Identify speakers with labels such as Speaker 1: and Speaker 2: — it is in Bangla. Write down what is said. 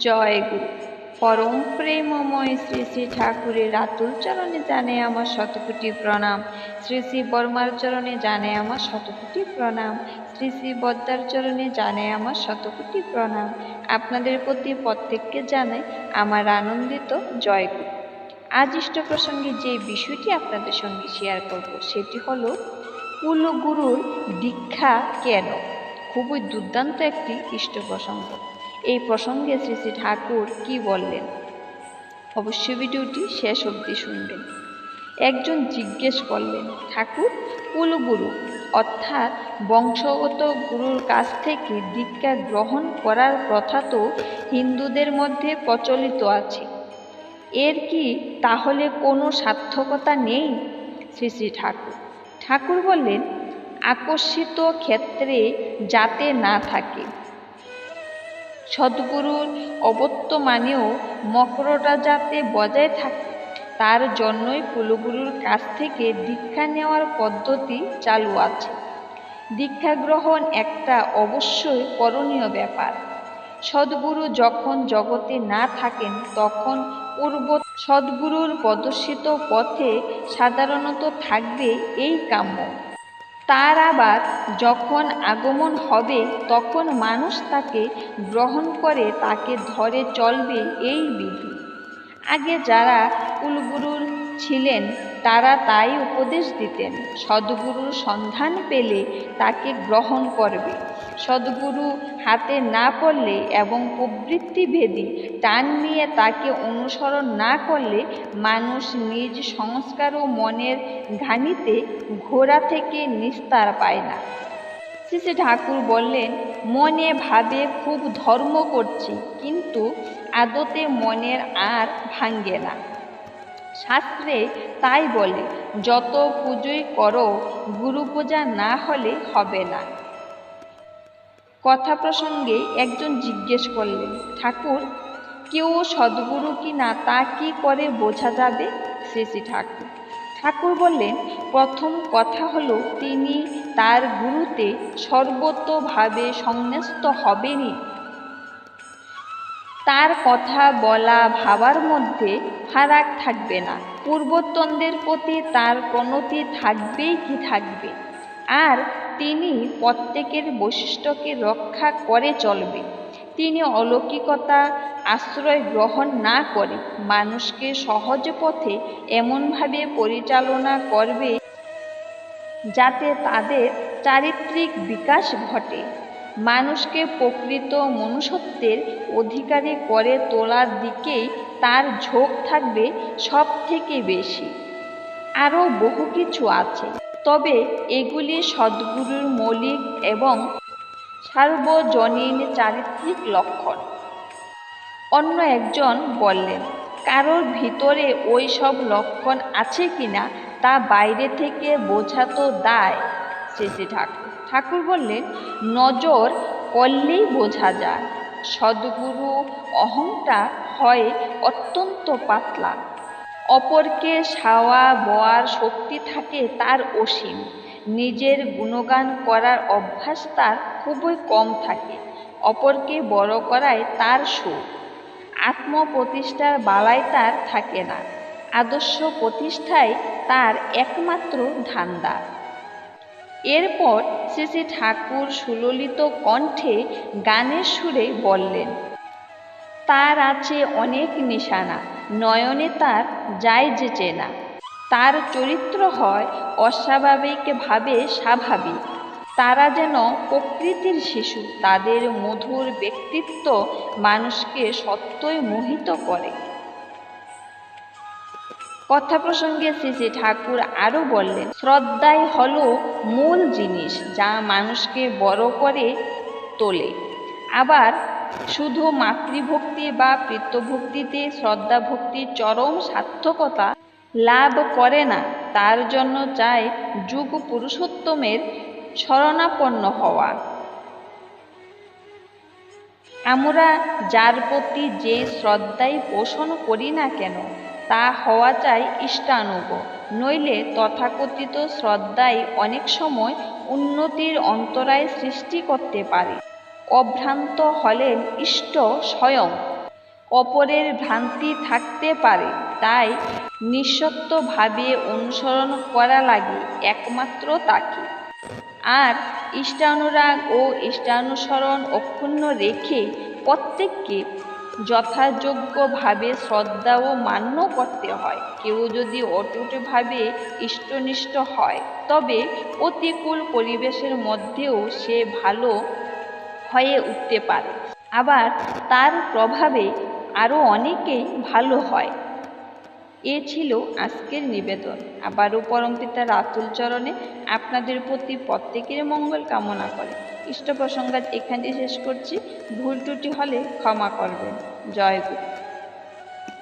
Speaker 1: জয় গুরু পরম প্রেমময় শ্রী শ্রী ঠাকুরের আতুল চরণে জানে আমার শতকোটি প্রণাম। শ্রী শ্রী বর্মার চরণে জানে আমার শতকোটি প্রণাম। শ্রী শ্রী বদ্দার চরণে জানে আমার শতকোটি প্রণাম। আপনাদের প্রতি প্রত্যেককে জানাই আমার আনন্দিত জয় গুরু আজ ইষ্ট প্রসঙ্গে যে বিষয়টি আপনাদের সঙ্গে শেয়ার করব, সেটি হলো, কুলগুরুর দীক্ষা কেন? খুবই দুর্দান্ত একটি ইষ্ট প্রসঙ্গ। এই প্রসঙ্গে শ্রী শ্রী ঠাকুর কি বললেন? অবশ্যই ভিডিওটি শেষ অবধি শুনবেন। একজন জিজ্ঞেস করলেন, ঠাকুর, কুলগুরু, অর্থাৎ বংশগত গুরুর কাছ থেকে দীক্ষা গ্রহণ করার প্রথা তো হিন্দুদের মধ্যে প্রচলিত আছে। এর কি তাহলে কোনো সার্থকতা নেই? শ্রী শ্রী ঠাকুর। ঠাকুর বললেন, আকর্ষিত ক্ষেত্রে যাতে না থাকে সদ্গুরুর অবর্তমানেও মকরটা যাতে বজায় থাকে, তার জন্যই কুলগুরুর কাছ থেকে দীক্ষা নেওয়ার পদ্ধতি চালু আছে। দীক্ষা গ্রহণ একটা অবশ্যই করণীয় ব্যাপার। সদ্গুরু যখন জগতে না থাকেন, তখন পূর্ব সদ্গুরুর প্রদর্শিত পথে সাধারণত থাকবে এই কাম্য। তার আবার যখন আগমন হবে, তখন মানুষ তাকে গ্রহণ করে, তাকে ধরে চলবে এই বিধি। আগে যারা কুলগুরুর ছিলেন তারা তাই উপদেশ দিতেন। সদ্গুরুর সন্ধান পেলে তাকে গ্রহণ করবে। সদ্গুরু হাতে না পড়লে এবং প্রবৃত্তিভেদী টান নিয়ে তাকে অনুসরণ না করলে মানুষ নিজ সংস্কার ও মনের ঘানিতে ঘোড়া থেকে নিস্তার পায় না। শ্রী ঠাকুর বললেন, মনে ভাবে খুব ধর্ম করছি, কিন্তু আদতে মনের আর ভাঙ্গে না। শাস্ত্রে তাই বলে, যত পুজোই করো গুরু পূজা না হলে হবে না। কথা প্রসঙ্গে একজন জিজ্ঞেস করলেন, ঠাকুর, কেউ সদ্গুরু কি না তা কি করে বোঝা যাবে? শ্রী ঠাকুর। ঠাকুর বললেন, প্রথম কথা হলো, তিনি তার গুরুতে সর্বতভাবে সংন্যস্ত হবেনই। তার কথা বলা ভাবার মধ্যে ফারাক থাকবে না। পূর্বতনদের প্রতি তার প্রণতি থাকবেই কি থাকবে? আর তিনি প্রত্যেকের বৈশিষ্ট্যকে রক্ষা করে চলবে। তিনি অলৌকিকতা, আশ্রয় গ্রহণ না করে মানুষকে সহজ পথে এমনভাবে পরিচালনা করবে যাতে তাদের চারিত্রিক বিকাশ ঘটে। মানুষকে প্রকৃত মনুষ্যত্বের অধিকারী করে তোলার দিকেই তার ঝোঁক থাকবে সব থেকে বেশি। আরও বহু কিছু আছে। তবে এগুলি সদ্গুরুর মৌলিক এবং সার্বজনীন চারিত্রিক লক্ষণ। অন্য একজন বললেন, কারোর ভিতরে ওই সব লক্ষণ আছে কিনা তা বাইরে থেকে বোঝা তো দায় শ্রী ঠাকুর। ঠাকুর বললেন, নজর করলেই বোঝা যায়। সদ্গুরু অহংটা হয় অত্যন্ত পাতলা। অপরকে সাওয়া বয়ার শক্তি থাকে তার অসীম। নিজের গুণগান করার অভ্যাস তার খুবই কম থাকে। অপরকে বড় করায় তার সুখ। আত্মপ্রতিষ্ঠার বালাই তার থাকে না। আদর্শ প্রতিষ্ঠায় তার একমাত্র ধান্দা। এরপর শ্রী শ্রী ঠাকুর সুললিত কণ্ঠে গানের সুরে বললেন, তার আছে অনেক নিশানা, নয়নে তার যায় যে চেনা। তার চরিত্র হয় অস্বাভাবিকভাবে স্বাভাবিক। তারা যেন প্রকৃতির শিশু, তাদের মধুর ব্যক্তিত্ব মানুষকে সত্যই মোহিত করে। কথা প্রসঙ্গে শ্রী ঠাকুর আরও বললেন, শ্রদ্ধাই হল মূল জিনিস যা মানুষকে বড় করে তোলে। আবার শুধু মাতৃভক্তি বা পিতৃভক্তিতে শ্রদ্ধা ভক্তির চরম সার্থকতা লাভ করে না, তার জন্য চাই যুগ পুরুষোত্তমের শরণাপন্ন হওয়া। আমরা যার প্রতি যে শ্রদ্ধাই পোষণ করি না কেন তা হওয়া চাই ইষ্টানুগ। নইলে তথাকথিত শ্রদ্ধাই অনেক সময় উন্নতির অন্তরায় সৃষ্টি করতে পারে। অভ্রান্ত হলেন ইষ্ট স্বয়ং। অপরের ভ্রান্তি থাকতে পারে, তাই নিঃশর্তভাবে অনুসরণ করা লাগে একমাত্র তাকে। আর ইষ্টানুরাগ ও ইষ্টানুসরণ অক্ষুণ্ণ রেখে প্রত্যেককে যথাযোগ্যভাবে শ্রদ্ধা ও মান্য করতে হয়। কেউ যদি অটুটভাবে ইষ্টনিষ্ঠ হয়, তবে প্রতিকূল পরিবেশের মধ্যেও সে ভালো হয়ে উঠতে পারে। আবার তার প্রভাবে আরও অনেকেই ভালো হয়। এ ছিল আজকের নিবেদন। আবারও পরমপিতার আতুল চরণে আপনাদের প্রতি প্রত্যেকের মঙ্গল কামনা করে। ইষ্ট প্রসঙ্গাত এখানে শেষ করছি। ভুল ত্রুটি হলে ক্ষমা করবেন। জয় গুরু।